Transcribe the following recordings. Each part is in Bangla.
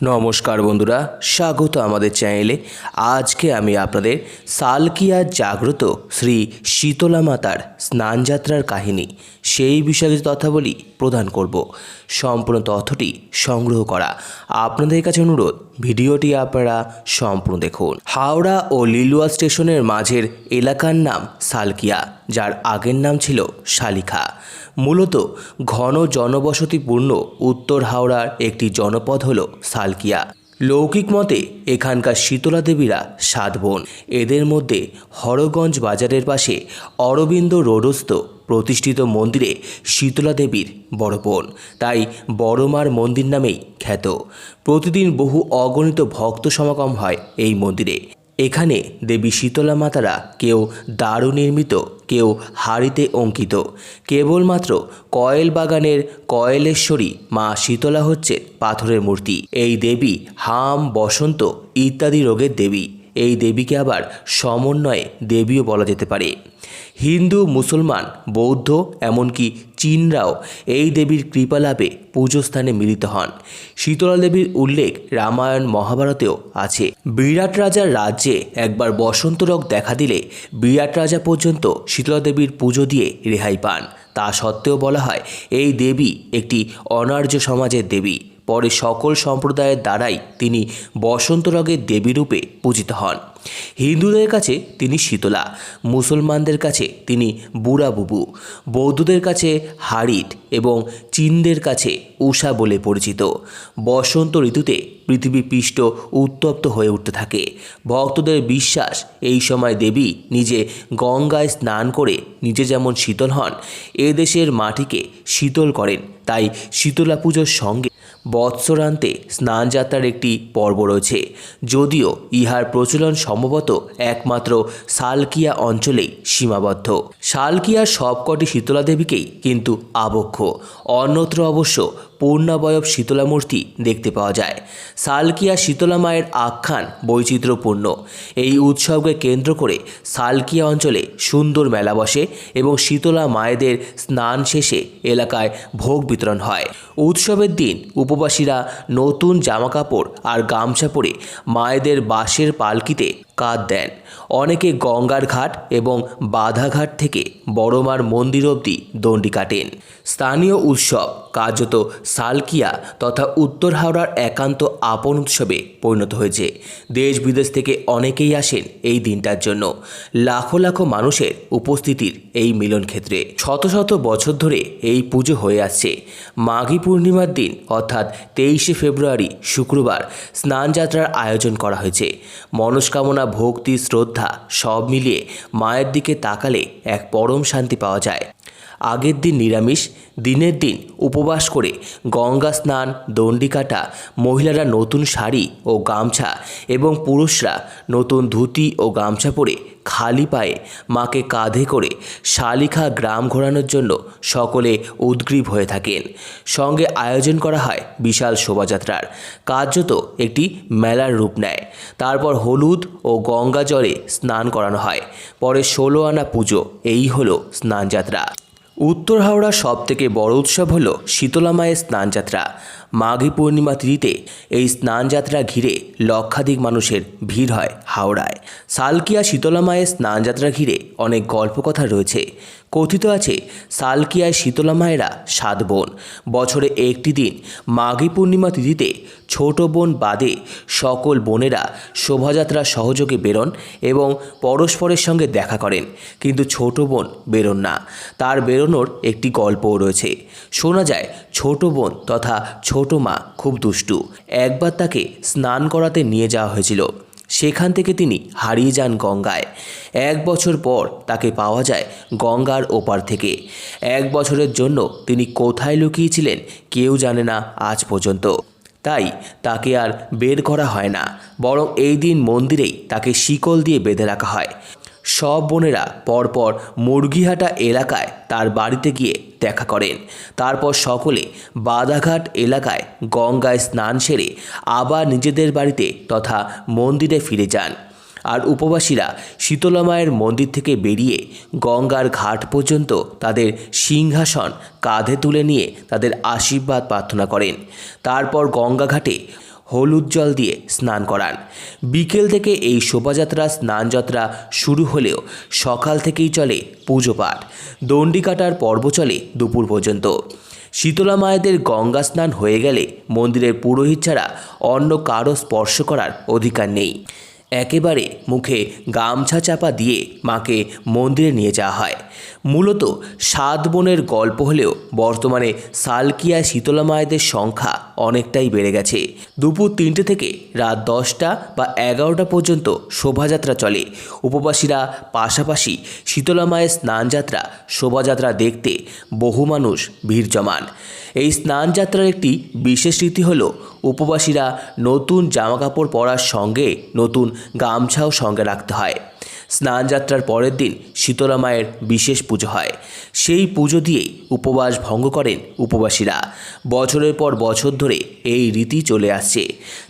নমস্কার বন্ধুরা, স্বাগত আমাদের চ্যানেলে। আজকে আমি আপনাদের সালকিয়া জাগ্রত শ্রী শীতলা মাতার স্নানযাত্রার কাহিনী, সেই বিষয়ে তথ্যাবলী প্রদান করব। সম্পূর্ণ তথ্যটি সংগ্রহ করা আপনাদের কাছে অনুরোধ, ভিডিওটি আপনারা সম্পূর্ণ দেখুন। হাওড়া ও লিলুয়া স্টেশনের মাঝের এলাকার নাম সালকিয়া। যার আগের নাম ছিল শালিখা। মূলত ঘন জনবসতিপূর্ণ উত্তর হাওড়ার একটি জনপদ হল সালকিয়া। লৌকিক মতে এখানকার শীতলা দেবীরা সাত বোন। এদের মধ্যে হরগঞ্জ বাজারের পাশে অরবিন্দ রোডস্থ প্রতিষ্ঠিত মন্দিরে শীতলা দেবীর বড় বোন। তাই বড়মার মন্দির নামেই খ্যাত। প্রতিদিন বহু অগণিত ভক্ত সমাগম হয় এই মন্দিরে। এখানে দেবী শীতলা মাতারা কেউ দারু নির্মিত, কেউ হাড়িতে অঙ্কিত। কেবলমাত্র কয়েল বাগানের কয়েলেশ্বরী মা শীতলা হচ্ছে পাথরের মূর্তি। এই দেবী হাম, বসন্ত ইত্যাদি রোগের দেবী। এই দেবীকে আবার সমন্বয়ে দেবীও বলা যেতে পারে। হিন্দু, মুসলমান, বৌদ্ধ, এমনকি চীনরাও এই দেবীর কৃপালাভে পুজো স্থানে মিলিত হন। শীতলা দেবীর উল্লেখ রামায়ণ মহাভারতেও আছে। বিরাট রাজার রাজ্যে একবার বসন্ত রোগ দেখা দিলে বিরাট রাজা পর্যন্ত শীতলা দেবীর পুজো দিয়ে রেহাই পান। তা সত্ত্বেও বলা হয়, এই দেবী একটি অনার্য সমাজের দেবী। পরে সকল সম্প্রদায়ের দ্বারাই তিনি বসন্ত রোগের দেবীরূপে পূজিত হন। হিন্দুদের কাছে তিনি শীতলা, মুসলমানদের কাছে তিনি বুড়া বুবু, বৌদ্ধদের কাছে হারিট এবং চীনদের কাছে উষা বলে পরিচিত। বসন্ত ঋতুতে পৃথিবী পৃষ্ঠ উত্তপ্ত হয়ে উঠতে থাকে। ভক্তদের বিশ্বাস, এই সময় দেবী নিজে গঙ্গায় স্নান করে নিজে যেমন শীতল হন এ দেশের মাটিকে শীতল করেন। তাই শীতলা পুজোর সঙ্গে বৎসরান্তে স্নানযাত্রার একটি পর্ব রয়েছে। যদিও ইহার প্রচলন সম্ভবত একমাত্র সালকিয়া অঞ্চলেই সীমাবদ্ধ। সালকিয়ার সবকটি শীতলা দেবীকেই কিন্তু আবক্ষ। অন্যত্র অবশ্য পূর্ণাবয়ব শীতলা মূর্তি দেখতে পাওয়া যায়। সালকিয়া শীতলা মায়ের আখ্যান বৈচিত্র্যপূর্ণ। এই উৎসবকে কেন্দ্র করে সালকিয়া অঞ্চলে সুন্দর মেলা বসে এবং শীতলা মায়েদের স্নান শেষে এলাকায় ভোগ বিতরণ হয়। উৎসবের দিন উপবাসীরা নতুন জামাকাপড় আর গামছা পরে মায়েদের বাঁশের পালকিতে কাঁধ দেন। অনেকে গঙ্গার ঘাট এবং বাধাঘাট থেকে বড়মার মন্দির অবধি দণ্ডি কাটেন। স্থানীয় উৎসব কার্যত সালকিয়া তথা উত্তর হাওড়ার একান্ত আপন উৎসবে পরিণত হয়েছে। দেশ বিদেশ থেকে অনেকেই আসেন এই দিনটার জন্য। লাখো লাখো মানুষের উপস্থিতির এই মিলন ক্ষেত্রে। শত শত বছর ধরে এই পুজো হয়ে আসছে। মাঘী পূর্ণিমার দিন অর্থাৎ তেইশে ফেব্রুয়ারি শুক্রবার স্নানযাত্রার আয়োজন করা হয়েছে। মনস্কামনা ভক্তি শ্রদ্ধা সব মিলিয়ে মায়ের দিকে তাকালে এক পরম শান্তি পাওয়া যায়। আগের দিন নিরামিষ, দিনের দিন উপবাস করে গঙ্গা স্নান, দণ্ডি কাটা, মহিলারা নতুন শাড়ি ও গামছা এবং পুরুষরা নতুন ধুতি ও গামছা পরে খালি পায়ে মাকে কাঁধে করে শালিখা গ্রাম ঘোরানোর জন্য সকলে উদ্গ্রীব হয়ে থাকেন। সঙ্গে আয়োজন করা হয় বিশাল শোভাযাত্রার। কার্যত একটি মেলার রূপ নেয়। তারপর হলুদ ও গঙ্গা জলে স্নান করানো হয়। পরে ষোলো আনা পুজো, এই হলো স্নানযাত্রা। উত্তর হাওড়ার সবথেকে বড় উৎসব হল শীতলা মায়ের স্নানযাত্রা। মাঘী পূর্ণিমা তিথিতে এই স্নানযাত্রা ঘিরে লক্ষাধিক মানুষের ভিড় হয় হাওড়ায়। সালকিয়া শীতলা মায়ের স্নানযাত্রা ঘিরে অনেক গল্পকথা রয়েছে। কথিত আছে, সালকিয়ায় শীতলা মায়েরা সাত বোন। বছরে একটি দিন মাঘী পূর্ণিমা তিথিতে ছোট বোন বাদে সকল বোনেরা শোভাযাত্রা সহযোগে বেরোন এবং পরস্পরের সঙ্গে দেখা করেন। কিন্তু ছোট বোন বেরোন না। তার বেরোনোর একটি গল্পও রয়েছে। শোনা যায়, ছোট বোন তথা ছোট মা খুব দুষ্টু। একবার তাকে স্নান করাতে নিয়ে যাওয়া হয়েছিল। সেখান থেকে তিনি হারিয়ে যান গঙ্গায়। এক বছর পর তাকে পাওয়া যায় গঙ্গার ওপার থেকে। এক বছরের জন্য তিনি কোথায় লুকিয়েছিলেন কেউ জানে না আজ পর্যন্ত। তাই তাকে আর বের করা হয় না। বরং এই দিন মন্দিরেই তাকে শিকল দিয়ে বেঁধে রাখা হয়। সব বোনেরা পরপর মুরগিহাটা এলাকায় তার বাড়িতে গিয়ে দেখা করেন। তারপর সকলে বাদাঘাট এলাকায় গঙ্গায় স্নান সেরে আবার নিজেদের বাড়িতে তথা মন্দিরে ফিরে যান। আর উপবাসীরা শীতলা মায়ের মন্দির থেকে বেরিয়ে গঙ্গার ঘাট পর্যন্ত তাদের সিংহাসন কাঁধে তুলে নিয়ে তাদের আশীর্বাদ প্রার্থনা করেন। তারপর গঙ্গা ঘাটে হলুদ জল দিয়ে স্নান করান। বিকেল থেকে এই শোভাযাত্রা, স্নানযাত্রা শুরু হলেও সকাল থেকেই চলে পুজো পাঠ। দণ্ডি কাটার পর্ব চলে দুপুর পর্যন্ত। শীতলা মায়েদের গঙ্গা স্নান হয়ে গেলে মন্দিরের পুরোহিত ছাড়া অন্য কারও স্পর্শ করার অধিকার নেই। একেবারে মুখে গামছা চাপা দিয়ে মাকে মন্দিরে নিয়ে যাওয়া হয়। মূলত সাত বোনের গল্প হলেও বর্তমানে সালকিয়া শীতলা মায়েদের সংখ্যা অনেকটাই বেড়ে গেছে। দুপুর তিনটে থেকে রাত দশটা বা এগারোটা পর্যন্ত শোভাযাত্রা চলে। উপবাসীরা পাশাপাশি শীতলা মায়ের স্নানযাত্রা, শোভাযাত্রা দেখতে বহু মানুষ ভিড় জমান। এই স্নানযাত্রার একটি বিশেষ রীতি হল উপবাসীরা নতুন জামাকাপড় পরার সঙ্গে নতুন গামছাও সঙ্গে রাখতে হয়। স্নানযাত্রার পরের দিন শীতলা মায়ের বিশেষ পুজো হয়। সেই পুজো দিয়েই উপবাস ভঙ্গ করেন উপবাসীরা। বছরের পর বছর ধরে এই রীতি চলে আসছে।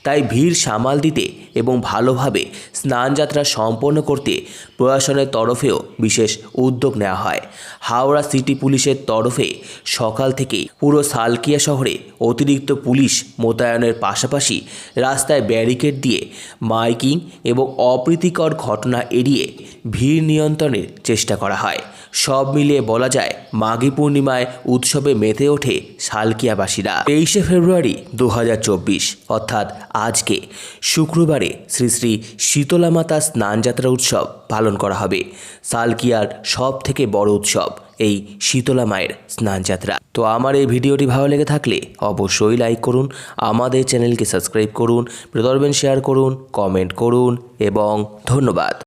তাই ভিড় সামাল দিতে এবং ভালোভাবে স্নানযাত্রা সম্পন্ন করতে প্রশাসনের তরফেও বিশেষ উদ্যোগ নেওয়া হয়। হাওড়া সিটি পুলিশের তরফে সকাল থেকে পুরো সালকিয়া শহরে অতিরিক্ত পুলিশ মোতায়েনের পাশাপাশি রাস্তায় ব্যারিকেড দিয়ে মাইকিং এবং অপ্রীতিকর ঘটনা এড়িয়ে ভিড় নিয়ন্ত্রণের চেষ্টা করা হয়। সব মিলিয়ে বলা যায়, মাঘী পূর্ণিমায় উৎসবে মেতে ওঠে সালকিয়াবাসীরা। তেইশে ফেব্রুয়ারি দু হাজার চব্বিশ, অর্থাৎ আজকে শুক্রবারে শ্রী শ্রী শীতলা মাতা স্নানযাত্রা উৎসব পালন করা হবে। সালকিয়ার সব থেকে বড় উৎসব এই শীতলা মায়ের স্নানযাত্রা। তো আমার এই ভিডিওটি ভালো লেগে থাকলে অবশ্যই লাইক করুন, আমাদের চ্যানেলকে সাবস্ক্রাইব করুন প্রদর্বেন শেয়ার করুন, কমেন্ট করুন এবং ধন্যবাদ।